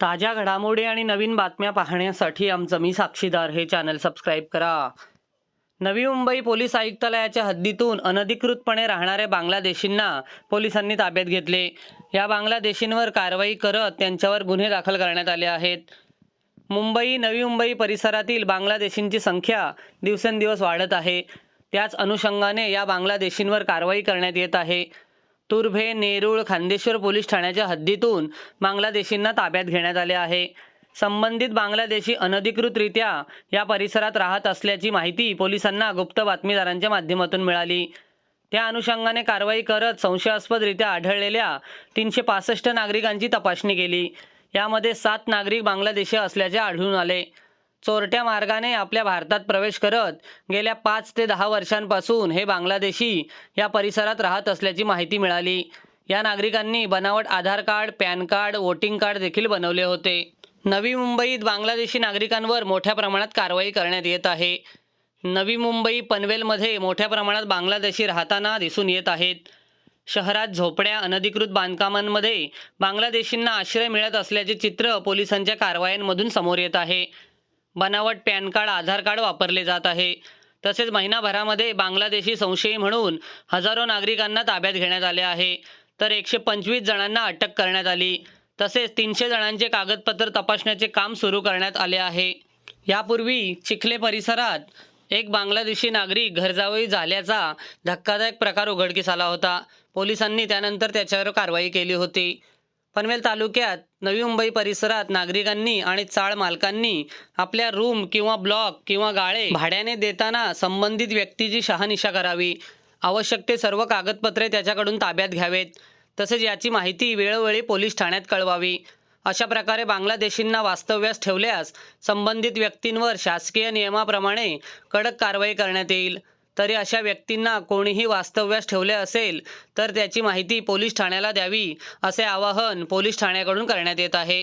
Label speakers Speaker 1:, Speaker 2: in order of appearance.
Speaker 1: ताज्या घडामोडी आणि नवीन बातम्या पाहण्यासाठी आमचं मी साक्षीदार हे चॅनल सबस्क्राईब करा. नवी मुंबई पोलीस आयुक्तालयाच्या हद्दीतून अनधिकृतपणे राहणाऱ्या बांगलादेशींना पोलिसांनी ताब्यात घेतले. या बांगलादेशींवर कारवाई करत त्यांच्यावर गुन्हे दाखल करण्यात आले आहेत. मुंबई नवी मुंबई परिसरातील बांगलादेशींची संख्या दिवसेंदिवस वाढत आहे. त्याच अनुषंगाने या बांगलादेशींवर कारवाई करण्यात येत आहे. तुर्भे नेरूळ खांदेश्वर पोलीस ठाण्याच्या हद्दीतून बांगलादेशींना ताब्यात घेण्यात आले आहे. संबंधित बांगलादेशी अनधिकृतरित्या या परिसरात राहत असल्याची माहिती पोलिसांना गुप्त बातमीदारांच्या माध्यमातून मिळाली. त्या अनुषंगाने कारवाई करत संशयास्पदरित्या आढळलेल्या तीनशे पासष्ट नागरिकांची तपासणी केली. यामध्ये सात नागरिक बांगलादेशी असल्याचे आढळून आले. चोरट्या मार्गाने आपल्या भारतात प्रवेश करत गेल्या पाच ते दहा वर्षांपासून हे बांगलादेशी या परिसरात राहत असल्याची माहिती मिळाली. या नागरिकांनी बनावट Aadhaar card PAN card voting card देखील बनवले होते. नवी मुंबईत बांगलादेशी नागरिकांवर मोठ्या प्रमाणात कारवाई करण्यात येत आहे. नवी मुंबई पनवेलमध्ये मोठ्या प्रमाणात बांगलादेशी राहताना दिसून येत आहेत. शहरात झोपड्या अनधिकृत बांधकामांमध्ये बांगलादेशींना आश्रय मिळत असल्याचे चित्र पोलिसांच्या कारवायांमधून समोर येत आहे. बनावट पॅन कार्ड आधार कार्ड वापरले जात आहे. तसेच महिनाभरामध्ये बांगलादेशी संशयी म्हणून हजारो नागरिकांना ताब्यात घेण्यात आले आहे. तर एकशे पंचवीस जणांना अटक करण्यात आली. तसेच तीनशे जणांचे कागदपत्र तपासण्याचे काम सुरू करण्यात आले आहे. यापूर्वी चिखले परिसरात एक बांगलादेशी नागरिक घरजावळी झाल्याचा धक्कादायक प्रकार उघडकीस आला होता. पोलिसांनी त्यानंतर त्याच्यावर कारवाई केली होती. पनवेल तालुक्यात नवी मुंबई परिसरात नागरिकांनी आणि चाळ मालकांनी आपल्या रूम किंवा ब्लॉक किंवा गाळे भाड्याने देताना संबंधित व्यक्तीची शहानिशा करावी. आवश्यक ते सर्व कागदपत्रे त्याच्याकडून ताब्यात घ्यावेत. तसेच याची माहिती वेळोवेळी पोलीस ठाण्यात कळवावी. अशा प्रकारे बांगलादेशींना वास्तव्यास ठेवल्यास संबंधित व्यक्तींवर शासकीय नियमाप्रमाणे कडक कारवाई करण्यात येईल. तरी अशा व्यक्तींना कोणीही वास्तव्यास ठेवले असेल तर त्याची माहिती पोलीस ठाण्याला द्यावी असे आवाहन पोलीस ठाण्याकडून करण्यात येत आहे.